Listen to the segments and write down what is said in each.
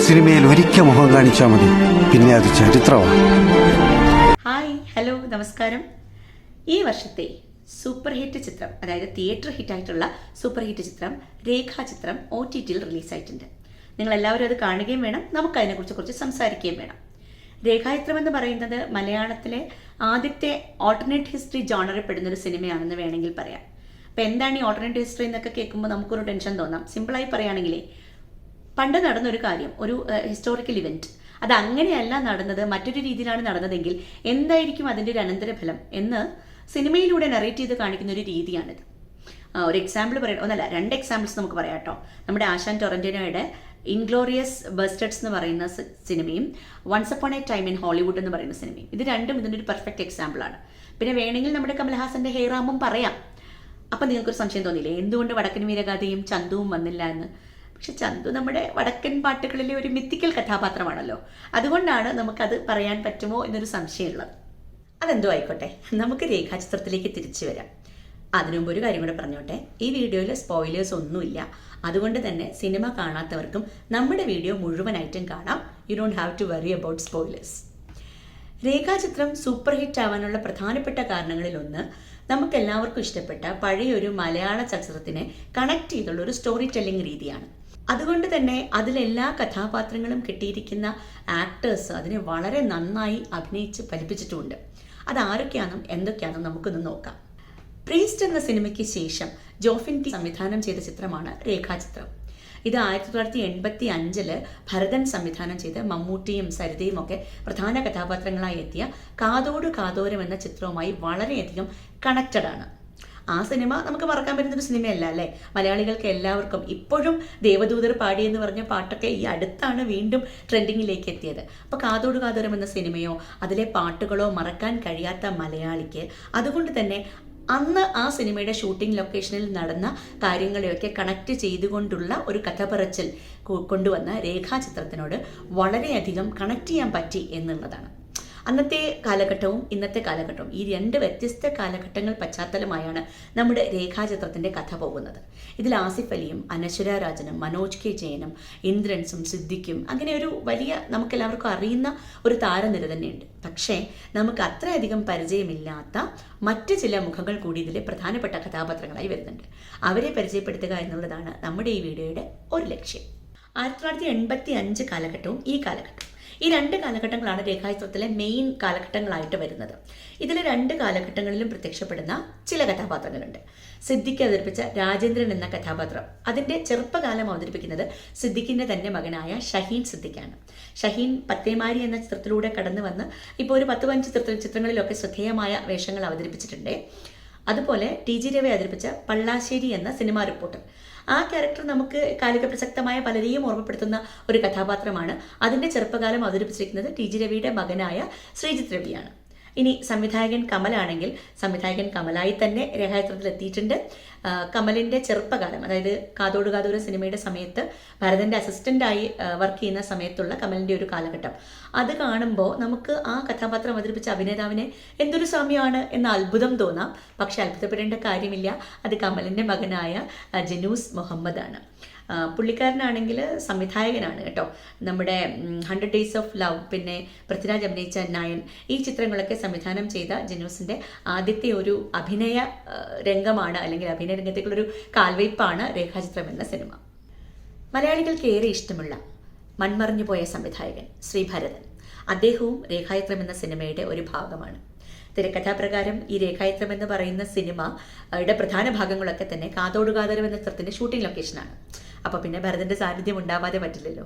സിനിമയിൽ ഒരിക്കൽ മുഖം കാണിച്ചാൽ മതി. പിന്നെ അത് ചരിത്രമാണ് ഹായ് ഹലോ നമസ്കാരം. ഈ വർഷത്തെ സൂപ്പർ ഹിറ്റ് ചിത്രം അതായത് തിയേറ്റർ ഹിറ്റായിട്ടുള്ള സൂപ്പർ ഹിറ്റ് ചിത്രം രേഖാചിത്രം ഒ ടി ടിയിൽ റിലീസായിട്ടുണ്ട്. നിങ്ങൾ എല്ലാവരും അത് കാണുകയും വേണം നമുക്ക് അതിനെക്കുറിച്ച് കുറച്ച് സംസാരിക്കുകയും വേണം. രേഖാചിത്രം എന്ന് പറയുന്നത് മലയാളത്തിലെ ആദ്യത്തെ ഓൾട്ടർനേറ്റ് ഹിസ്റ്ററി ജോണറിൽ പെടുന്ന ഒരു സിനിമയാണെന്ന് വേണമെങ്കിൽ പറയാം. അപ്പോൾ എന്താണ് ഈ ഓൾട്ടർനേറ്റ് ഹിസ്റ്ററി എന്നൊക്കെ കേൾക്കുമ്പോൾ നമുക്കൊരു ടെൻഷൻ തോന്നാം. സിമ്പിളായി പറയുകയാണെങ്കിലേ പണ്ട് നടന്നൊരു കാര്യം ഒരു ഹിസ്റ്റോറിക്കൽ ഇവന്റ് അത് അങ്ങനെയല്ല നടന്നത് മറ്റൊരു രീതിയിലാണ് നടന്നതെങ്കിൽ എന്തായിരിക്കും അതിന്റെ ഒരു അനന്തരഫലം എന്ന് സിനിമയിലൂടെ നറേറ്റ് ചെയ്ത് കാണിക്കുന്ന ഒരു രീതിയാണിത്. ഒരു എക്സാമ്പിൾ പറയട്ടെ ഒന്നല്ല രണ്ട് എക്സാമ്പിൾസ് നമുക്ക് പറയാം കേട്ടോ. നമ്മുടെ ആശാൻ ടൊറന്റിനോയുടെ ഇൻഗ്ലോറിയസ് ബസ്റ്റഡ്സ് എന്ന് പറയുന്ന സിനിമയും once upon a time in Hollywood എന്ന് പറയുന്ന സിനിമയും. ഇത് രണ്ടും ഇതിന്റെ ഒരു പെർഫെക്റ്റ് എക്സാമ്പിളാണ് പിന്നെ വേണമെങ്കിൽ നമ്മുടെ കമൽഹാസന്റെ ഹെയറാമും പറയാം. അപ്പം നിങ്ങൾക്കൊരു സംശയം തോന്നിയില്ലേ? എന്തുകൊണ്ട് വടക്കൻ വീരഗാഥയും ചന്തുവും വന്നില്ല എന്ന്? പക്ഷെ ചന്തു നമ്മുടെ വടക്കൻ പാട്ടുകളിലെ ഒരു മിത്തിക്കൽ കഥാപാത്രമാണല്ലോ. അതുകൊണ്ടാണ് നമുക്കത് പറയാൻ പറ്റുമോ എന്നൊരു സംശയമുള്ളത്. അതെന്തോ ആയിക്കോട്ടെ. നമുക്ക് രേഖാചിത്രത്തിലേക്ക് തിരിച്ചു വരാം. അതിനു മുമ്പ് ഒരു കാര്യം കൂടെ പറഞ്ഞോട്ടെ. ഈ വീഡിയോയിൽ സ്പോയിലേഴ്സ് ഒന്നുമില്ല. അതുകൊണ്ട് തന്നെ സിനിമ കാണാത്തവർക്കും നമ്മുടെ വീഡിയോ മുഴുവനായിട്ടും കാണാം. You don't have to worry about spoilers Rekhachithram super hit ആവാനുള്ള പ്രധാനപ്പെട്ട കാരണങ്ങളിലൊന്ന് നമുക്ക് എല്ലാവർക്കും ഇഷ്ടപ്പെട്ട പഴയൊരു മലയാള ചലച്ചിത്രത്തിനെ കണക്ട് ചെയ്തുള്ള ഒരു സ്റ്റോറി ടെല്ലിംഗ് രീതിയാണ്. അതുകൊണ്ട് തന്നെ അതിലെല്ലാ കഥാപാത്രങ്ങളും കിട്ടിയിരിക്കുന്ന ആക്ടേഴ്സ് അതിനെ വളരെ നന്നായി അഭിനയിച്ച് ഫലിപ്പിച്ചിട്ടുമുണ്ട് അത് ആരൊക്കെയാണെന്നും എന്തൊക്കെയാണെന്നും നമുക്കൊന്ന് നോക്കാം. പ്രീസ്റ്റ് എന്ന സിനിമയ്ക്ക് ശേഷം ജോഫിൻ ടി സംവിധാനം ചെയ്ത ചിത്രമാണ് രേഖാചിത്രം ഇത് ആയിരത്തി തൊള്ളായിരത്തി എൺപത്തി അഞ്ചിൽ ഭരതൻ സംവിധാനം ചെയ്ത് മമ്മൂട്ടിയും സരിതയും ഒക്കെ പ്രധാന കഥാപാത്രങ്ങളായി എത്തിയ കാതോട് കാതോരം എന്ന ചിത്രവുമായി വളരെയധികം കണക്റ്റഡ് ആണ്. ആ സിനിമ നമുക്ക് മറക്കാൻ പറ്റുന്ന ഒരു സിനിമയല്ല അല്ലേ? മലയാളികൾക്ക് എല്ലാവർക്കും ഇപ്പോഴും ദേവദൂതർ പാടി എന്ന് പറഞ്ഞ പാട്ടൊക്കെ ഈ അടുത്താണ് വീണ്ടും ട്രെൻഡിങ്ങിലേക്ക് എത്തിയത്. അപ്പോൾ കാതോട് കാതോരം എന്ന സിനിമയോ അതിലെ പാട്ടുകളോ മറക്കാൻ കഴിയാത്ത മലയാളിക്ക് അതുകൊണ്ട് തന്നെ അന്ന് ആ സിനിമയുടെ ഷൂട്ടിംഗ് ലൊക്കേഷനിൽ നടന്ന കാര്യങ്ങളെയൊക്കെ കണക്ട് ചെയ്തുകൊണ്ടുള്ള ഒരു കഥ പറച്ചിൽ കൊണ്ടുവന്ന രേഖാചിത്രത്തിനോട് വളരെയധികം കണക്ട് ചെയ്യാൻ പറ്റി എന്നുള്ളതാണ്. അന്നത്തെ കാലഘട്ടവും ഇന്നത്തെ കാലഘട്ടവും ഈ രണ്ട് വ്യത്യസ്ത കാലഘട്ടങ്ങൾ പശ്ചാത്തലമായാണ് നമ്മുടെ രേഖാചിത്രത്തിന്റെ കഥ പോകുന്നത്. ഇതിൽ ആസിഫ് അലിയും അനശ്വര രാജനും മനോജ് കെ ജയനും ഇന്ദ്രൻസും സിദ്ദിഖും അങ്ങനെ ഒരു വലിയ നമുക്കെല്ലാവർക്കും അറിയുന്ന ഒരു താരനിര തന്നെയുണ്ട്. പക്ഷേ നമുക്ക് അത്രയധികം പരിചയമില്ലാത്ത മറ്റ് ചില മുഖങ്ങൾ കൂടി ഇതിലെ പ്രധാനപ്പെട്ട കഥാപാത്രങ്ങളായി വരുന്നുണ്ട്. അവരെ പരിചയപ്പെടുത്തുക എന്നുള്ളതാണ് നമ്മുടെ ഈ വീഡിയോയുടെ ഒരു ലക്ഷ്യം. ആയിരത്തി തൊള്ളായിരത്തി എൺപത്തി അഞ്ച് കാലഘട്ടവും ഈ കാലഘട്ടവും ഈ രണ്ട് കാലഘട്ടങ്ങളാണ് രേഖാചിത്രത്തിലെ മെയിൻ കാലഘട്ടങ്ങളായിട്ട് വരുന്നത്. ഇതിൽ രണ്ട് കാലഘട്ടങ്ങളിലും പ്രത്യക്ഷപ്പെടുന്ന ചില കഥാപാത്രങ്ങളുണ്ട്. സിദ്ദിഖ് അവതരിപ്പിച്ച രാജേന്ദ്രൻ എന്ന കഥാപാത്രം. അതിന്റെ ചെറുപ്പകാലം അവതരിപ്പിക്കുന്നത് സിദ്ദിഖിന്റെ തന്നെ മകനായ ഷഹീൻ സിദ്ദിഖാണ്. ഷഹീൻ പത്തേമാരി എന്ന ചിത്രത്തിലൂടെ കടന്നു വന്ന് ഇപ്പോൾ ഒരു പത്ത് പതിനഞ്ച് ചിത്ര ചിത്രങ്ങളിലൊക്കെ ശ്രദ്ധേയമായ വേഷങ്ങൾ അവതരിപ്പിച്ചിട്ടുണ്ട്. അതുപോലെ ടി ജി രവി അവതരിപ്പിച്ച പള്ളാശ്ശേരി എന്ന സിനിമാ റിപ്പോർട്ടർ ആ ക്യാരക്ടർ നമുക്ക് കാലിക പ്രസക്തമായ പലരെയും ഓർമ്മപ്പെടുത്തുന്ന ഒരു കഥാപാത്രമാണ്. അതിന്റെ ചെറുപ്പകാലം അവതരിപ്പിച്ചിരിക്കുന്നത് ടി ജി രവിയുടെ മകനായ ശ്രീജിത്ത് രവിയാണ്. ഇനി സംവിധായകൻ കമലാണെങ്കിൽ സംവിധായകൻ കമലായി തന്നെ രേഖാചിത്രത്തിൽ എത്തിയിട്ടുണ്ട്. കമലിന്റെ ചെറുപ്പകാലം അതായത് കാതോട് കാതോട് സിനിമയുടെ സമയത്ത് ഭരതന്റെ അസിസ്റ്റന്റായി വർക്ക് ചെയ്യുന്ന സമയത്തുള്ള കമലിന്റെ ഒരു കാലഘട്ടം. അത് കാണുമ്പോൾ നമുക്ക് ആ കഥാപാത്രം അവതരിപ്പിച്ച അഭിനേതാവിനെ എന്തൊരു സ്വാമിയാണ് എന്ന അത്ഭുതം തോന്നാം. പക്ഷെ അത്ഭുതപ്പെടേണ്ട കാര്യമില്ല. അത് കമലിന്റെ മകനായ ജനൂസ് മുഹമ്മദാണ്. പുള്ളിക്കാരനാണെങ്കിൽ സംവിധായകനാണ് കേട്ടോ. നമ്മുടെ ഹൺഡ്രഡ് ഡേയ്സ് ഓഫ് ലവ് പിന്നെ പൃഥ്വിരാജ് അഭിനയിച്ച നയൻ ഈ ചിത്രങ്ങളൊക്കെ സംവിധാനം ചെയ്ത ജനൂസിന്റെ ആദ്യത്തെ ഒരു അഭിനയ രംഗമാണ് അല്ലെങ്കിൽ അഭിനയ രംഗത്തേക്കുള്ളൊരു കാൽവയ്പ്പാണ് രേഖാചിത്രം എന്ന സിനിമ. മലയാളികൾക്ക് ഏറെ ഇഷ്ടമുള്ള മൺമറിഞ്ഞു പോയ സംവിധായകൻ ശ്രീഭരതൻ അദ്ദേഹവും രേഖാചിത്രം എന്ന സിനിമയുടെ ഒരു ഭാഗമാണ്. തിരക്കഥാപ്രകാരം ഈ രേഖായത്രം എന്ന് പറയുന്ന സിനിമ യുടെ പ്രധാന ഭാഗങ്ങളൊക്കെ തന്നെ കാതോടുകാതരം എന്ന ചിത്രത്തിന്റെ ഷൂട്ടിംഗ് ലൊക്കേഷനാണ് അപ്പൊ പിന്നെ ഭരതന്റെ സാന്നിധ്യം ഉണ്ടാവാതെ പറ്റില്ലല്ലോ.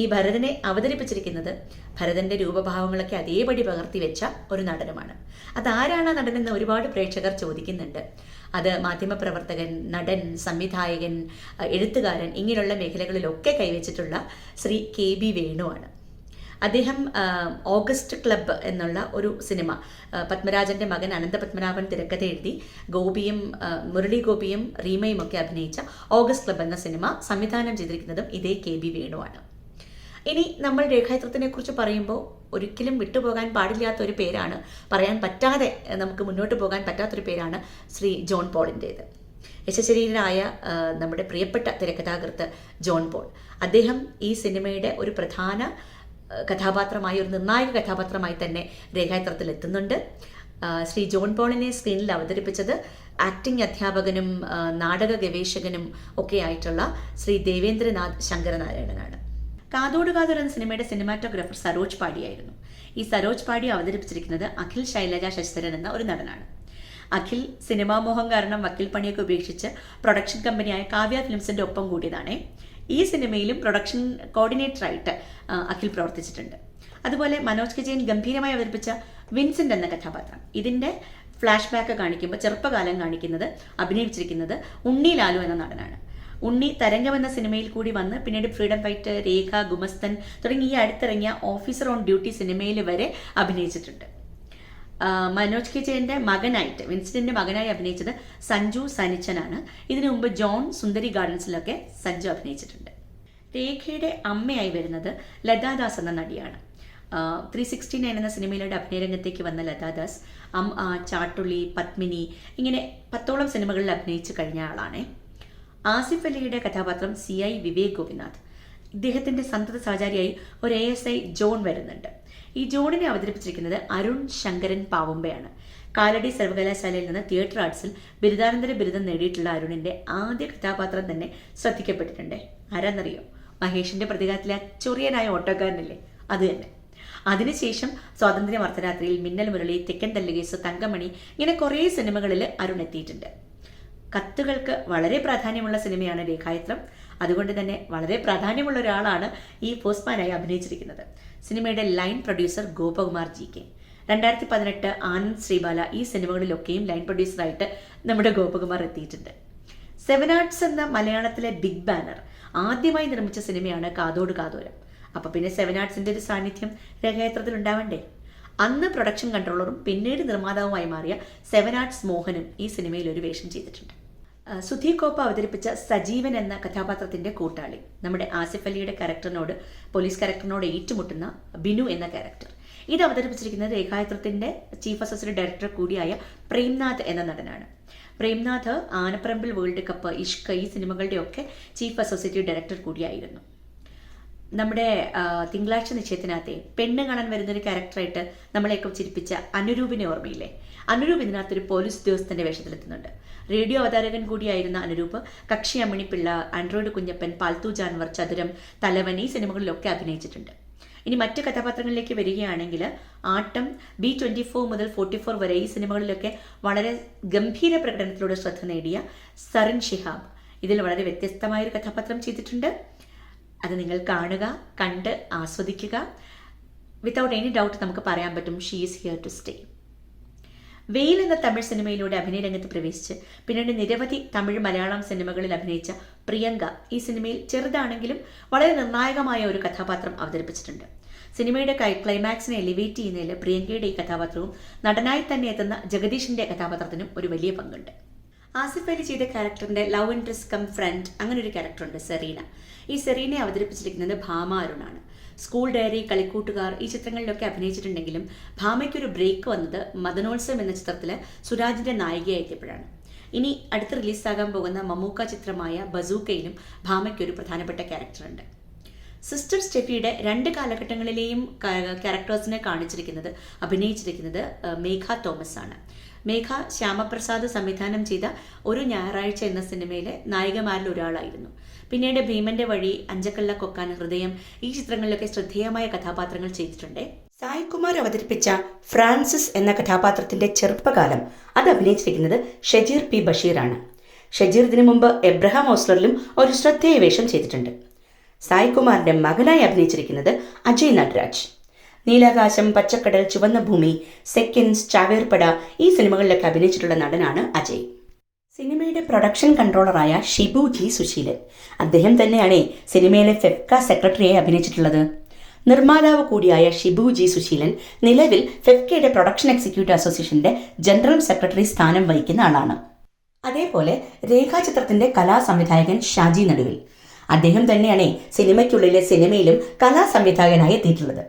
ഈ ഭരതനെ അവതരിപ്പിച്ചിരിക്കുന്നത് ഭരതന്റെ രൂപഭാവങ്ങളൊക്കെ അതേപടി പകർത്തി വെച്ച ഒരു നടനുമാണ്. അതാരാണ് ആ നടനെന്ന് ഒരുപാട് പ്രേക്ഷകർ ചോദിക്കുന്നുണ്ട്. അത് മാധ്യമപ്രവർത്തകൻ നടൻ സംവിധായകൻ എഴുത്തുകാരൻ ഇങ്ങനെയുള്ള മേഖലകളിലൊക്കെ കൈവച്ചിട്ടുള്ള ശ്രീ കെ ബി വേണുവാണ്. അദ്ദേഹം ഓഗസ്റ്റ് ക്ലബ്ബ് എന്നുള്ള ഒരു സിനിമ പത്മരാജന്റെ മകൻ അനന്ത പത്മനാഭൻ തിരക്കഥ എഴുതി ഗോപിയും മുരളി ഗോപിയും റീമയും ഒക്കെ അഭിനയിച്ച ഓഗസ്റ്റ് ക്ലബ്ബ് എന്ന സിനിമ സംവിധാനം ചെയ്തിരിക്കുന്നതും ഇതേ കെ ബി വേണുവാണ്. ഇനി നമ്മൾ രേഖാചിത്രത്തിനെ കുറിച്ച് പറയുമ്പോൾ ഒരിക്കലും വിട്ടുപോകാൻ പാടില്ലാത്ത ഒരു പേരാണ് പറയാൻ പറ്റാതെ നമുക്ക് മുന്നോട്ട് പോകാൻ പറ്റാത്തൊരു പേരാണ് ശ്രീ ജോൺ പോളിന്റേത് യശശരീരനായ നമ്മുടെ പ്രിയപ്പെട്ട തിരക്കഥാകൃത്ത് ജോൺ പോൾ. അദ്ദേഹം ഈ സിനിമയുടെ ഒരു പ്രധാന കഥാപാത്രമായി ഒരു നിർണായക കഥാപാത്രമായി തന്നെ രേഖാചിത്രത്തിൽ എത്തുന്നുണ്ട്. ശ്രീ ജോൺ പോളിനെ സ്ക്രീനിൽ അവതരിപ്പിച്ചത് ആക്ടിംഗ് അധ്യാപകനും നാടക ഗവേഷകനും ഒക്കെ ആയിട്ടുള്ള ശ്രീ ദേവേന്ദ്രനാഥ് ശങ്കരനാരായണനാണ്. കാതോട് എന്ന സിനിമയുടെ സിനിമാറ്റോഗ്രാഫർ സരോജ് പാടിയായിരുന്നു. ഈ സരോജ് പാടി അവതരിപ്പിച്ചിരിക്കുന്നത് അഖിൽ ശൈലജ ശശിധരൻ എന്ന ഒരു നടനാണ്. അഖിൽ സിനിമാമോഹം കാരണം വക്കീൽ പണിയൊക്കെ ഉപേക്ഷിച്ച് പ്രൊഡക്ഷൻ കമ്പനിയായ കാവ്യ ഫിലിംസിന്റെ ഒപ്പം കൂടിയതാണ്. ഈ സിനിമയിലും പ്രൊഡക്ഷൻ കോർഡിനേറ്ററായിട്ട് അഖിൽ പ്രവർത്തിച്ചിട്ടുണ്ട്. അതുപോലെ മനോജ് കെ ജെയിൻ ഗംഭീരമായി അവതരിപ്പിച്ച വിൻസെന്റ് എന്ന കഥാപാത്രം. ഇതിന്റെ ഫ്ലാഷ് ബാക്ക് കാണിക്കുമ്പോൾ ചെറുപ്പകാലം കാണിക്കുന്നത് അഭിനയിച്ചിരിക്കുന്നത് ഉണ്ണി ലാലു എന്ന നടനാണ്. ഉണ്ണി തരംഗം എന്ന സിനിമയിൽ കൂടി വന്ന് പിന്നീട് ഫ്രീഡം ഫൈറ്റ് രേഖ ഗുമസ്തൻ തുടങ്ങി ഈ അടുത്തിറങ്ങിയ ഓഫീസർ ഓൺ ഡ്യൂട്ടി സിനിമയിൽ വരെ അഭിനയിച്ചിട്ടുണ്ട്. മനോജ് കെ ജയന്റെ മകനായിട്ട് വിൻസ്റ്റന്റെ മകനായി അഭിനയിച്ചത് സഞ്ജു സനിച്ചനാണ്. ഇതിനു മുമ്പ് ജോൺ സുന്ദരി ഗാർഡൻസിലൊക്കെ സഞ്ജു അഭിനയിച്ചിട്ടുണ്ട്. രേഖയുടെ അമ്മയായി വരുന്നത് ലതാദാസ് എന്ന നടിയാണ്. ത്രീ സിക്സ്റ്റി നയൻ എന്ന സിനിമയിലൂടെ അഭിനയരംഗത്തേക്ക് വന്ന ലതാദാസ് അം ആ, ചാട്ടുളി പത്മിനി ഇങ്ങനെ പത്തോളം സിനിമകളിൽ അഭിനയിച്ചു കഴിഞ്ഞ ആളാണ്. ആസിഫ് അലിയുടെ കഥാപാത്രം സി ഐ വിവേക് ഗോപിനാഥ്. ഇദ്ദേഹത്തിന്റെ സന്തത സഹചാരിയായി ഒരു എ എസ് ഐ ജോൺ വരുന്നുണ്ട്. ഈ ജോണിനെ അവതരിപ്പിച്ചിരിക്കുന്നത് അരുൺ ശങ്കരൻ പാവുമ്പയാണ്. കാലടി സർവകലാശാലയിൽ നിന്ന് തിയേറ്റർ ആർട്സിൽ ബിരുദാനന്തര ബിരുദം നേടിയിട്ടുള്ള അരുണിന്റെ ആദ്യ കഥാപാത്രം തന്നെ ശ്രദ്ധിക്കപ്പെട്ടിട്ടുണ്ട്. ആരാന്നറിയോ? മഹേഷിന്റെ പ്രതികാരത്തിലെ ചെറിയനായ ഓട്ടോക്കാരനല്ലേ? അത് തന്നെ. അതിനുശേഷം സ്വാതന്ത്ര്യ അർദ്ധരാത്രിയിൽ മിന്നൽ മുരളി തെക്കൻ തല്ലുകേസ് തങ്കമണി ഇങ്ങനെ കുറേ സിനിമകളിൽ അരുൺ എത്തിയിട്ടുണ്ട്. കത്തുകൾക്ക് വളരെ പ്രാധാന്യമുള്ള സിനിമയാണ് രേഖായത്രം അതുകൊണ്ട് തന്നെ വളരെ പ്രാധാന്യമുള്ള ഒരാളാണ് ഈ പോസ്റ്റ്മാനായി അഭിനയിച്ചിരിക്കുന്നത്. സിനിമയുടെ line producer Gopakumar G K. രണ്ടായിരത്തി പതിനെട്ട് ആനന്ദ് ശ്രീബാല ഈ സിനിമകളിലൊക്കെയും ലൈൻ പ്രൊഡ്യൂസറായിട്ട് നമ്മുടെ ഗോപകുമാർ എത്തിയിട്ടുണ്ട്. സെവൻ ആർട്സ് എന്ന മലയാളത്തിലെ ബിഗ് ബാനർ ആദ്യമായി നിർമ്മിച്ച സിനിമയാണ് കാതോട് കാതോരം. അപ്പൊ പിന്നെ സെവൻ ആർട്സിന്റെ ഒരു സാന്നിധ്യം രേഖായത്രത്തിൽ ഉണ്ടാവണ്ടേ? അന്ന് പ്രൊഡക്ഷൻ കൺട്രോളറും പിന്നീട് നിർമ്മാതാവുമായി മാറിയ സെവൻ ആർട്സ് മോഹനും ഈ സിനിമയിൽ ഒരു വേഷം ചെയ്തിട്ടുണ്ട്. ആ, സുധീർ കോപ്പ അവതരിപ്പിച്ച സജീവൻ എന്ന കഥാപാത്രത്തിന്റെ കൂട്ടാളി. നമ്മുടെ ആസിഫ് അലിയുടെ ക്യാരക്ടറിനോട് പോലീസ് ക്യാരക്ടറിനോട് ഏറ്റുമുട്ടുന്ന ബിനു എന്ന ക്യാരക്ടർ ഇത് അവതരിപ്പിച്ചിരിക്കുന്നത് രേഖായത്രത്തിന്റെ ചീഫ് അസിസ്റ്റന്റ് ഡയറക്ടർ കൂടിയായ പ്രേംനാഥ് എന്ന നടനാണ്. പ്രേംനാഥ് ആനപ്പറമ്പിൽ വേൾഡ് കപ്പ് ഇഷ്ക ഈ സിനിമകളുടെയൊക്കെ ചീഫ് അസോസിയേറ്റീവ് ഡയറക്ടർ കൂടിയായിരുന്നു. നമ്മുടെ തിങ്കളാഴ്ച നിശ്ചയത്തിനകത്തെ പെണ്ണ് കാണാൻ വരുന്നൊരു ക്യാരക്ടറായിട്ട് നമ്മളെയൊക്കെ ചിരിപ്പിച്ച അനുരൂപിനെ ഓർമ്മയില്ലേ? അനുരൂപ് ഇതിനകത്ത് ഒരു പോലീസ് ഉദ്യോഗസ്ഥന്റെ വേഷത്തിലെത്തുന്നുണ്ട്. റേഡിയോ അവതാരകൻ കൂടിയായിരുന്ന അനുരൂപ് കക്ഷി അമ്മിണിപ്പിള്ള ആൻഡ്രോയിഡ് കുഞ്ഞപ്പൻ പാൽത്തു ജാൻവർ ചതുരം തലവൻ ഈ സിനിമകളിലൊക്കെ അഭിനയിച്ചിട്ടുണ്ട്. ഇനി മറ്റ് കഥാപാത്രങ്ങളിലേക്ക് വരികയാണെങ്കിൽ ആട്ടം ബി ട്വന്റി ഫോർ മുതൽ ഫോർട്ടി ഫോർ വരെ ഈ സിനിമകളിലൊക്കെ വളരെ ഗംഭീര പ്രകടനത്തിലൂടെ ശ്രദ്ധ നേടിയ സറിൻ ഷിഹാബ്. ഇതിൽ വളരെ വ്യത്യസ്തമായ ഒരു കഥാപാത്രം ചെയ്തിട്ടുണ്ട്. അത് നിങ്ങൾ കാണുക കണ്ട് ആസ്വദിക്കുക. വിത്തൗട്ട് എനി ഡൗട്ട് നമുക്ക് പറയാൻ പറ്റും she is here to stay Veyil എന്ന തമിഴ് സിനിമയിലൂടെ അഭിനയ രംഗത്ത് പ്രവേശിച്ച്. പിന്നീട് നിരവധി തമിഴ് മലയാളം സിനിമകളിൽ അഭിനയിച്ച പ്രിയങ്ക ഈ സിനിമയിൽ ചെറുതാണെങ്കിലും വളരെ നിർണായകമായ ഒരു കഥാപാത്രം അവതരിപ്പിച്ചിട്ടുണ്ട്. സിനിമയുടെ ക്ലൈമാക്സിനെ എലിവേറ്റ് ചെയ്യുന്നതിൽ പ്രിയങ്കയുടെ ഈ കഥാപാത്രവും നടനായി തന്നെ എത്തുന്ന ജഗദീഷിന്റെ കഥാപാത്രത്തിനും ഒരു വലിയ പങ്കുണ്ട്. ആസിഫ് അലി ചെയ്ത ക്യാരക്ടറിന്റെ ലവ് ഇൻട്രസ്റ്റ് കം ഫ്രണ്ട് അങ്ങനെ ഒരു ക്യാരക്ടറുണ്ട് സെറീന. ഈ സെറീനെ അവതരിപ്പിച്ചിരിക്കുന്നത് ഭാമ അരുണാണ്. സ്കൂൾ ഡയറി കളിക്കൂട്ടുകാർ ഈ ചിത്രങ്ങളിലൊക്കെ അഭിനയിച്ചിട്ടുണ്ടെങ്കിലും ഭാമയ്ക്കൊരു ബ്രേക്ക് വന്നത് മദനോത്സവം എന്ന ചിത്രത്തിൽ സുരാജിന്റെ നായികയായി ഇനി അടുത്ത് റിലീസാകാൻ പോകുന്ന മമ്മൂക്ക ചിത്രമായ ബസൂക്കയിലും ഭാമയ്ക്കൊരു പ്രധാനപ്പെട്ട ക്യാരക്ടറുണ്ട്. സിസ്റ്റർ സ്റ്റെഫിയുടെ രണ്ട് കാലഘട്ടങ്ങളിലെയും ക്യാരക്ടേഴ്സിനെ കാണിച്ചിരിക്കുന്നത് അഭിനയിച്ചിരിക്കുന്നത് മേഘ തോമസ് ആണ് മേഘ ശ്യാമപ്രസാദ് സംവിധാനം ചെയ്ത ഒരു ഞായറാഴ്ച എന്ന സിനിമയിലെ നായികമാരിൽ ഒരാളായിരുന്നു. പിന്നീട് ഭീമന്റെ വഴി അഞ്ചക്കല്ല കൊക്കാൻ ഹൃദയം ഈ ചിത്രങ്ങളിലൊക്കെ ശ്രദ്ധേയമായ കഥാപാത്രങ്ങൾ ചെയ്തിട്ടുണ്ട്. സായികുമാർ അവതരിപ്പിച്ച ഫ്രാൻസിസ് എന്ന കഥാപാത്രത്തിന്റെ ചെറുപ്പകാലം അത് അഭിനയിച്ചിരിക്കുന്നത് ഷജീർ പി ബഷീറാണ്. ഷജീർ ഇതിനു മുമ്പ് എബ്രഹാം ഓസ്ലറിലും ഒരു ശ്രദ്ധേയ വേഷം ചെയ്തിട്ടുണ്ട്. സായ് കുമാറിന്റെ മകനായി അഭിനയിച്ചിരിക്കുന്നത് അജയ് നടരാജ്. നീലാകാശം പച്ചക്കടൽ ചുവന്ന ഭൂമി സെക്കൻഡ്സ് ചാവേർപ്പട ഈ സിനിമകളിലൊക്കെ അഭിനയിച്ചിട്ടുള്ള നടനാണ് അജയ്. സിനിമയുടെ പ്രൊഡക്ഷൻ കൺട്രോളറായ ഷിബു ജി സുശീലൻ. അദ്ദേഹം തന്നെയാണ് സിനിമയിലെ ഫെഫ്ക സെക്രട്ടറിയായി അഭിനയിച്ചിട്ടുള്ളത്. നിർമ്മാതാവ് കൂടിയായ ഷിബു ജി സുശീലൻ നിലവിൽ ഫെഫ്കയുടെ പ്രൊഡക്ഷൻ എക്സിക്യൂട്ടീവ് അസോസിയേഷന്റെ ജനറൽ സെക്രട്ടറി സ്ഥാനം വഹിക്കുന്ന ആളാണ്. അതേപോലെ രേഖാചിത്രത്തിന്റെ കലാസംവിധായകൻ ഷാജി നടുവിൽ. അദ്ദേഹം തന്നെയാണ് സിനിമയ്ക്കുള്ളിലെ സിനിമയിലും കലാസംവിധായകനായി എത്തിയിട്ടുള്ളത്.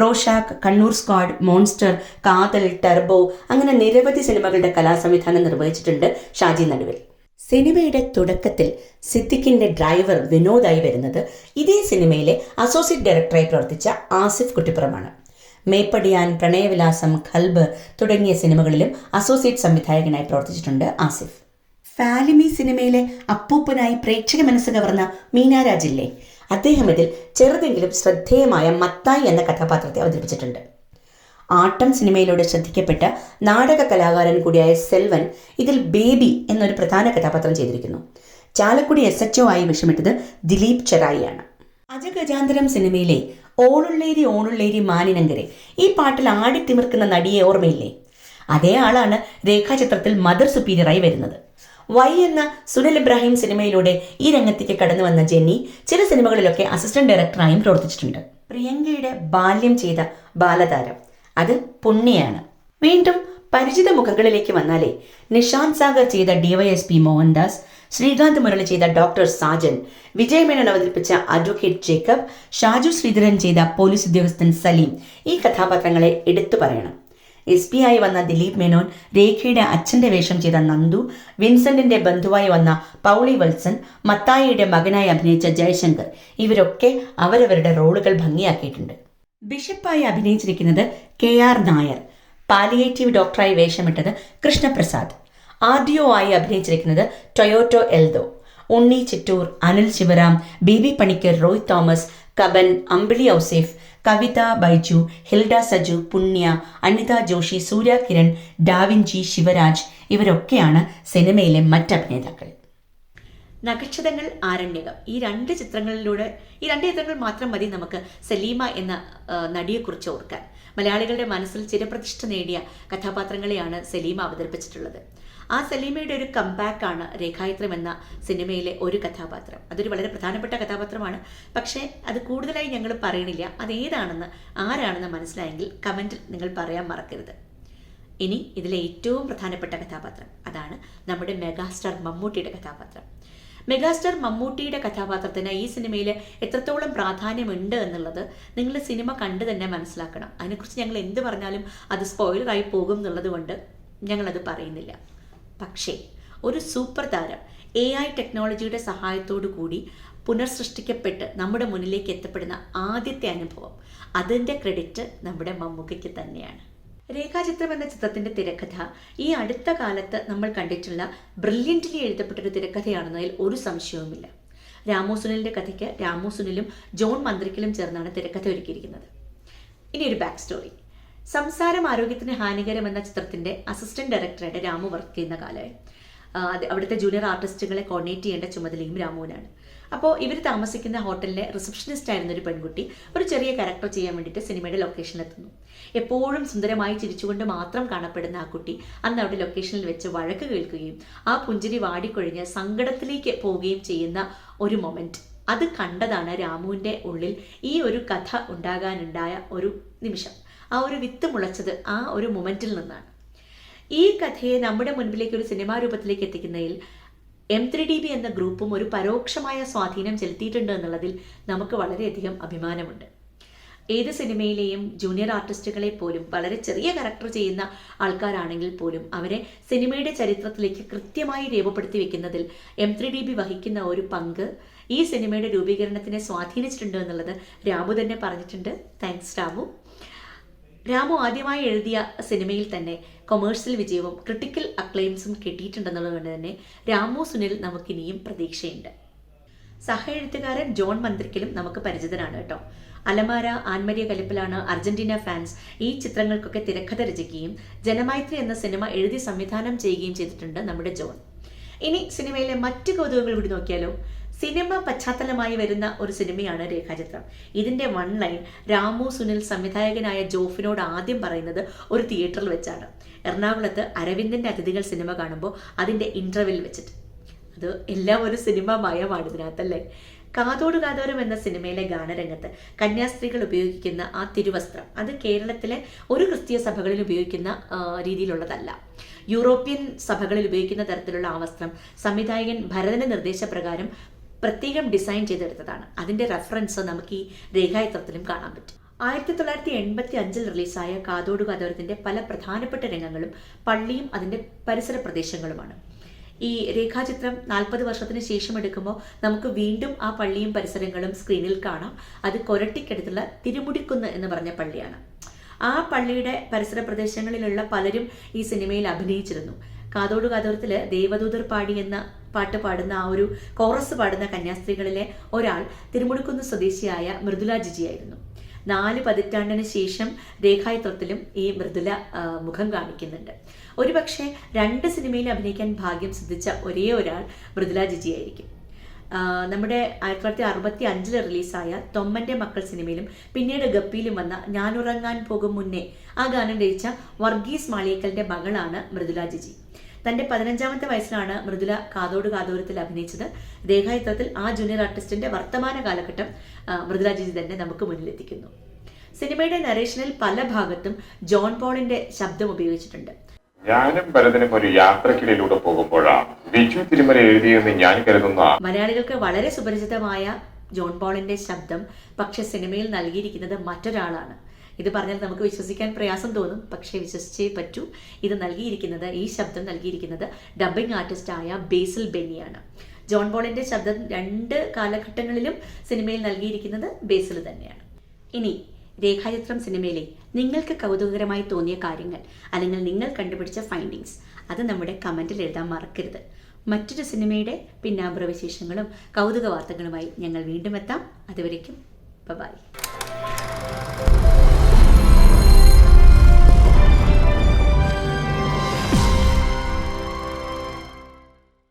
Rorschach Kannur Squad Monster Kaathal Turbo അങ്ങനെ നിരവധി സിനിമകളുടെ കലാസംവിധാനം നിർവഹിച്ചിട്ടുണ്ട് ഷാജി നടുവിൽ. സിനിമയുടെ തുടക്കത്തിൽ സിദ്ദിഖിന്റെ ഡ്രൈവർ വിനോദായി വരുന്നത് ഇതേ സിനിമയിലെ അസോസിയേറ്റ് ഡയറക്ടറായി പ്രവർത്തിച്ച ആസിഫ് കുട്ടിപ്പുറമാണ്. മേപ്പടിയാൻ പ്രണയവിലാസം ഖൽബ് തുടങ്ങിയ സിനിമകളിലും അസോസിയേറ്റ് സംവിധായകനായി പ്രവർത്തിച്ചിട്ടുണ്ട് ആസിഫ്. ഫാലിമി സിനിമയിലെ അപ്പൂപ്പനായി പ്രേക്ഷക മനസ്സ് കവർന്ന മീനാരാജില്ലേ അദ്ദേഹം ഇതിൽ ചെറുതെങ്കിലും ശ്രദ്ധേയമായ മത്തായി എന്ന കഥാപാത്രത്തെ അവതരിപ്പിച്ചിട്ടുണ്ട്. ആട്ടം സിനിമയിലൂടെ ശ്രദ്ധിക്കപ്പെട്ട നാടക കലാകാരൻ കൂടിയായ സെൽവൻ ഇതിൽ ബേബി എന്നൊരു പ്രധാന കഥാപാത്രം ചെയ്തിരിക്കുന്നു. ചാലക്കുടി എസ് എച്ച് ആയി വിഷമിട്ടത് ദിലീപ് ചെറായിയാണ് അജഗജാന്തരം സിനിമയിലെ ഓണുള്ളേരി ഓണുള്ളേരി മാനിനങ്കരെ ഈ പാട്ടിൽ ആടിത്തിമിർക്കുന്ന നടിയെ ഓർമ്മയില്ലേ? അതേ ആളാണ് രേഖാചിത്രത്തിൽ മദർ സുപ്പീരിയറായി വരുന്നത്. വൈ എന്ന സുനിൽ ഇബ്രാഹിം സിനിമയിലൂടെ ഈ രംഗത്തേക്ക് കടന്നു വന്ന ജെന്നി ചില സിനിമകളിലൊക്കെ അസിസ്റ്റന്റ് ഡയറക്ടറായും പ്രവർത്തിച്ചിട്ടുണ്ട്. പ്രിയങ്കയുടെ ബാല്യം ചെയ്ത ബാലതാരം അത് പുണ്യാണ് വീണ്ടും പരിചിത മുഖങ്ങളിലേക്ക് വന്നാലേ നിഷാന്ത് സാഗർ ചെയ്ത ഡിവൈഎസ്പി മോഹൻദാസ് ശ്രീകാന്ത് മുരളി ചെയ്ത ഡോക്ടർ സാജൻ വിജയ് മേനോൻ അവതരിപ്പിച്ച അഡ്വക്കേറ്റ് ജേക്കബ് ഷാജു ശ്രീധരൻ ചെയ്ത പോലീസ് ഉദ്യോഗസ്ഥൻ സലീം ഈ കഥാപാത്രങ്ങളെ എടുത്തു പറയണം. എസ് പി ആയി വന്ന ദിലീപ് മേനോൻ രേഖയുടെ അച്ഛന്റെ വേഷം ചെയ്ത നന്ദു വിൻസെന്റിന്റെ ബന്ധുവായി വന്ന പൗളി വത്സൻ മത്തായിയുടെ മകനായി അഭിനയിച്ച ജയശങ്കർ ഇവരൊക്കെ അവരവരുടെ റോളുകൾ ഭംഗിയാക്കിയിട്ടുണ്ട്. ബിഷപ്പായി അഭിനയിച്ചിരിക്കുന്നത് കെ ആർ നായർ പാലിയേറ്റീവ് ഡോക്ടറായി വേഷമിട്ടത് കൃഷ്ണപ്രസാദ് ആർ ഡി ഒ ആയി അഭിനയിച്ചിരിക്കുന്നത് ടൊയോട്ടോ എൽദോ ഉണ്ണി ചിറ്റൂർ അനിൽ ശിവറാം ബി പണിക്കർ റോയ് തോമസ് കബൻ അമ്പിളി ഔസേഫ് കവിത ബൈജു ഹിൽഡ സജു പുണ്യ അനിത ജോഷി സൂര്യ കിരൺ ഡാവിൻജി ശിവരാജ് ഇവരൊക്കെയാണ് സിനിമയിലെ മറ്റ് അഭിനേതാക്കൾ നക്ഷതങ്ങൾ ആരണ്യകം. ഈ രണ്ട് ചിത്രങ്ങളിലൂടെ ഈ രണ്ട് ചിത്രങ്ങൾ മാത്രം മതി നമുക്ക് സലീമ എന്ന നടിയെക്കുറിച്ച് ഓർക്കാൻ. മലയാളികളുടെ മനസ്സിൽ ചിരപ്രതിഷ്ഠ നേടിയ കഥാപാത്രങ്ങളെയാണ് സലീമ അവതരിപ്പിച്ചിട്ടുള്ളത്. ആ സലീമയുടെ ഒരു കംബാക്ക് ആണ് രേഖായിത്രം എന്ന സിനിമയിലെ ഒരു കഥാപാത്രം. അതൊരു വളരെ പ്രധാനപ്പെട്ട കഥാപാത്രമാണ്. പക്ഷേ അത് കൂടുതലായി ഞങ്ങൾ പറയണില്ല. അത് ഏതാണെന്ന് ആരാണെന്ന് മനസ്സിലായെങ്കിൽ കമന്റിൽ നിങ്ങൾ പറയാൻ മറക്കരുത്. ഇനി ഇതിലെ ഏറ്റവും പ്രധാനപ്പെട്ട കഥാപാത്രം. അതാണ് നമ്മുടെ മെഗാസ്റ്റാർ മമ്മൂട്ടിയുടെ കഥാപാത്രം. മെഗാസ്റ്റാർ മമ്മൂട്ടിയുടെ കഥാപാത്രത്തിന് ഈ സിനിമയിൽ എത്രത്തോളം പ്രാധാന്യമുണ്ട് എന്നുള്ളത് നിങ്ങൾ സിനിമ കണ്ട് തന്നെ മനസ്സിലാക്കണം. അതിനെക്കുറിച്ച് ഞങ്ങൾ എന്ത് പറഞ്ഞാലും അത് സ്പോയിലറായി പോകും എന്നുള്ളത് കൊണ്ട് ഞങ്ങളത് പറയുന്നില്ല. പക്ഷേ ഒരു സൂപ്പർ താരം എ ഐ ടെക്നോളജിയുടെ സഹായത്തോടു കൂടി പുനർസൃഷ്ടിക്കപ്പെട്ട് നമ്മുടെ മുന്നിലേക്ക് എത്തപ്പെടുന്ന ആദ്യത്തെ അനുഭവം അതിന്റെ ക്രെഡിറ്റ് നമ്മുടെ മമ്മൂക്കയ്ക്ക് തന്നെയാണ്. രേഖാചിത്രം എന്ന ചിത്രത്തിന്റെ തിരക്കഥ ഈ അടുത്ത കാലത്ത് നമ്മൾ കണ്ടിട്ടുള്ള ബ്രില്യന്റ്ലി എഴുതപ്പെട്ടൊരു തിരക്കഥയാണെന്നതിൽ ഒരു സംശയവുമില്ല. രാമു സുനിലിന്റെ കഥയ്ക്ക് രാമു സുനിലും ജോൺ മന്ത്രിക്കലും ചേർന്നാണ് തിരക്കഥ ഒരുക്കിയിരിക്കുന്നത് ഇനി ഒരു ബാക്ക് സ്റ്റോറി സംസാരം ആരോഗ്യത്തിന് ഹാനികരം എന്ന ചിത്രത്തിന്റെ അസിസ്റ്റന്റ് ഡയറക്ടറായിട്ട് രാമു വർക്ക് ചെയ്യുന്ന കാലമായി അവിടുത്തെ ജൂനിയർ ആർട്ടിസ്റ്റുകളെ കോർഡിനേറ്റ് ചെയ്യേണ്ട ചുമതലയും രാമുവിനാണ്. അപ്പോൾ ഇവർ താമസിക്കുന്ന ഹോട്ടലിലെ റിസപ്ഷനിസ്റ്റ് ആയിരുന്ന ഒരു പെൺകുട്ടി ഒരു ചെറിയ ക്യാരക്ടർ ചെയ്യാൻ വേണ്ടിയിട്ട് സിനിമയുടെ ലൊക്കേഷനിലെത്തുന്നു എപ്പോഴും സുന്ദരമായി ചിരിച്ചുകൊണ്ട് മാത്രം കാണപ്പെടുന്ന ആ കുട്ടി അന്ന് അവിടെ ലൊക്കേഷനിൽ വെച്ച് വഴക്ക് കേൾക്കുകയും ആ പുഞ്ചിരി വാടിക്കൊഴിഞ്ഞ് സങ്കടത്തിലേക്ക് പോവുകയും ചെയ്യുന്ന ഒരു മൊമെന്റ് അത് കണ്ടതാണ് രാമുവിന്റെ ഉള്ളിൽ ഈ ഒരു കഥ ഉണ്ടാകാനുണ്ടായ ഒരു നിമിഷം. ആ ഒരു വിത്ത് മുളച്ചത് ആ ഒരു മൊമെന്റിൽ നിന്നാണ്. ഈ കഥയെ നമ്മുടെ മുൻപിലേക്ക് ഒരു സിനിമാ രൂപത്തിലേക്ക് എത്തിക്കുന്നതിൽ എം ത്രീ ഡി ബി എന്ന ഗ്രൂപ്പും ഒരു പരോക്ഷമായ സ്വാധീനം ചെലുത്തിയിട്ടുണ്ട് എന്നുള്ളതിൽ നമുക്ക് വളരെയധികം അഭിമാനമുണ്ട്. ഏത് സിനിമയിലെയും ജൂനിയർ ആർട്ടിസ്റ്റുകളെ പോലും വളരെ ചെറിയ കറക്ടർ ചെയ്യുന്ന ആൾക്കാരാണെങ്കിൽ പോലും അവരെ സിനിമയുടെ ചരിത്രത്തിലേക്ക് കൃത്യമായി രേഖപ്പെടുത്തി വെക്കുന്നതിൽ എം ത്രീ ഡി ബി വഹിക്കുന്ന ഒരു പങ്ക് ഈ സിനിമയുടെ രൂപീകരണത്തിനെ സ്വാധീനിച്ചിട്ടുണ്ട് എന്നുള്ളത് രാമു തന്നെ പറഞ്ഞിട്ടുണ്ട്. താങ്ക്സ് രാമു. രാമു ആദ്യമായി എഴുതിയ സിനിമയിൽ തന്നെ കൊമേഴ്സ്യൽ വിജയവും ക്രിട്ടിക്കൽ അക്ലെയിംസും കിട്ടിയിട്ടുണ്ടെന്നുള്ളത് കൊണ്ട് തന്നെ രാമു സുനിൽ നമുക്കിനിയും പ്രതീക്ഷയുണ്ട്. സഹ എഴുത്തുകാരൻ ജോൺ മന്ത്രിക്കലും നമുക്ക് പരിചിതനാണ് കേട്ടോ. അലമാര ആൻമരിയ കലിപ്പിലാണ് അർജന്റീന ഫാൻസ് ഈ ചിത്രങ്ങൾക്കൊക്കെ തിരക്കഥ രചിക്കുകയും ജനമൈത്രി എന്ന സിനിമ എഴുതി സംവിധാനം ചെയ്യുകയും ചെയ്തിട്ടുണ്ട് നമ്മുടെ ജോൺ. ഇനി സിനിമയിലെ മറ്റു കൗതുകങ്ങൾ കൂടി നോക്കിയാലോ? സിനിമ പശ്ചാത്തലമായി വരുന്ന ഒരു സിനിമയാണ് രേഖാചിത്രം. ഇതിന്റെ വൺ ലൈൻ രാമു സുനിൽ സംവിധായകനായ ജോഫിനോട് ആദ്യം പറയുന്നത് ഒരു തിയേറ്ററിൽ വെച്ചാണ്. എറണാകുളത്ത് അരവിന്ദന്റെ അതിഥികൾ സിനിമ കാണുമ്പോൾ അതിന്റെ ഇന്റർവെൽ വെച്ചിട്ട്. അത് എല്ലാം ഒരു സിനിമ മയമാണ് ഇതിനകത്തല്ലേ? കാതോട് കാതോരം എന്ന സിനിമയിലെ ഗാനരംഗത്ത് കന്യാസ്ത്രീകൾ ഉപയോഗിക്കുന്ന ആ തിരുവസ്ത്രം അത് കേരളത്തിലെ ഒരു ക്രിസ്തീയ സഭകളിൽ ഉപയോഗിക്കുന്ന രീതിയിലുള്ളതല്ല. യൂറോപ്യൻ സഭകളിൽ ഉപയോഗിക്കുന്ന തരത്തിലുള്ള ആ വസ്ത്രം സംവിധായകൻ ഭരതന്റെ നിർദ്ദേശപ്രകാരം പ്രത്യേകം ഡിസൈൻ ചെയ്തെടുത്തതാണ്. അതിന്റെ റെഫറൻസ് നമുക്ക് ഈ രേഖാചിത്രത്തിലും കാണാൻ പറ്റും. ആയിരത്തി തൊള്ളായിരത്തി എൺപത്തി അഞ്ചിൽ റിലീസായ കാതോട് കാതോരത്തിന്റെ പല പ്രധാനപ്പെട്ട രംഗങ്ങളും പള്ളിയും അതിന്റെ പരിസര പ്രദേശങ്ങളുമാണ്. ഈ രേഖാചിത്രം നാൽപ്പത് വർഷത്തിന് ശേഷം എടുക്കുമ്പോൾ നമുക്ക് വീണ്ടും ആ പള്ളിയും പരിസരങ്ങളും സ്ക്രീനിൽ കാണാം. അത് കൊരട്ടിക്കടുത്തുള്ള തിരുമുടിക്കുന്ന് എന്ന് പറഞ്ഞ പള്ളിയാണ്. ആ പള്ളിയുടെ പരിസര പ്രദേശങ്ങളിലുള്ള പലരും ഈ സിനിമയിൽ അഭിനയിച്ചിരുന്നു. കാതോട് കാതോരത്തിൽ ദേവദൂതർ പാടി എന്ന പാട്ട് പാടുന്ന ആ ഒരു കോറസ് പാടുന്ന കന്യാസ്ത്രീകളിലെ ഒരാൾ തിരുമുടുക്കുന്ന് സ്വദേശിയായ മൃദുല ജിജിയായിരുന്നു നാല് പതിറ്റാണ്ടിന് ശേഷം രേഖായത്വത്തിലും ഈ മൃദുല മുഖം കാണിക്കുന്നുണ്ട്. ഒരുപക്ഷെ രണ്ട് സിനിമയിൽ അഭിനയിക്കാൻ ഭാഗ്യം സിദ്ധിച്ച ഒരേ ഒരാൾ മൃദുല ജിജിയായിരിക്കും നമ്മുടെ ആയിരത്തി തൊള്ളായിരത്തി അറുപത്തി അഞ്ചിൽ റിലീസായ തൊമ്മന്റെ മക്കൾ സിനിമയിലും പിന്നീട് ഗപ്പിയിലും വന്ന ഞാനുറങ്ങാൻ പോകും മുന്നേ ആ ഗാനം രചിച്ച വർഗീസ് മാളിയേക്കലിന്റെ മകളാണ് മൃദുല ജിജി. തന്റെ പതിനഞ്ചാമത്തെ വയസ്സിലാണ് മൃദുല കാതോട് കാതോരത്തിൽ അഭിനയിച്ചത്. രേഖായുത്രത്തിൽ ആ ജൂനിയർ ആർട്ടിസ്റ്റിന്റെ വർത്തമാന കാലഘട്ടം മൃദുല ജിജി തന്നെ നമുക്ക് മുന്നിലെത്തിക്കുന്നു. സിനിമയുടെ നരേഷനിൽ പല ഭാഗത്തും ജോൺ പോളിന്റെ ശബ്ദം ഉപയോഗിച്ചിട്ടുണ്ട്. ഞാനും ഭരതനും ഒരു യാത്രക്കിടയിലൂടെ പോകുമ്പോഴാണ് ബിജു തിരുമല എഴുതിയെന്ന് ഞാൻ കരുതുന്ന മലയാളികൾക്ക് വളരെ സുപരിചിതമായ ജോൺ പോളിന്റെ ശബ്ദം പക്ഷെ സിനിമയിൽ നൽകിയിരിക്കുന്നത് മറ്റൊരാളാണ്. ഇത് പറഞ്ഞാൽ നമുക്ക് വിശ്വസിക്കാൻ പ്രയാസം തോന്നും പക്ഷേ വിശ്വസിച്ചേ പറ്റൂ. ഇത് നൽകിയിരിക്കുന്നത് ഈ ശബ്ദം നൽകിയിരിക്കുന്നത് ഡബ്ബിംഗ് ആർട്ടിസ്റ്റായ ബേസിൽ ബെന്നിയാണ് ജോൺ ബോളിന്റെ ശബ്ദം രണ്ട് കാലഘട്ടങ്ങളിലും സിനിമയിൽ നൽകിയിരിക്കുന്നത് ബേസിൽ തന്നെയാണ്. ഇനി രേഖാചിത്രം സിനിമയിലെ നിങ്ങൾക്ക് കൗതുകകരമായി തോന്നിയ കാര്യങ്ങൾ അല്ലെങ്കിൽ നിങ്ങൾ കണ്ടുപിടിച്ച ഫൈൻഡിങ്സ് അത് നമ്മുടെ കമന്റിൽ എഴുതാൻ മറക്കരുത്. മറ്റൊരു സിനിമയുടെ പിന്നാമ്പുറ വിശേഷങ്ങളും കൗതുക വാർത്തകളുമായി ഞങ്ങൾ വീണ്ടും എത്താം. അതുവരയ്ക്കും ബൈ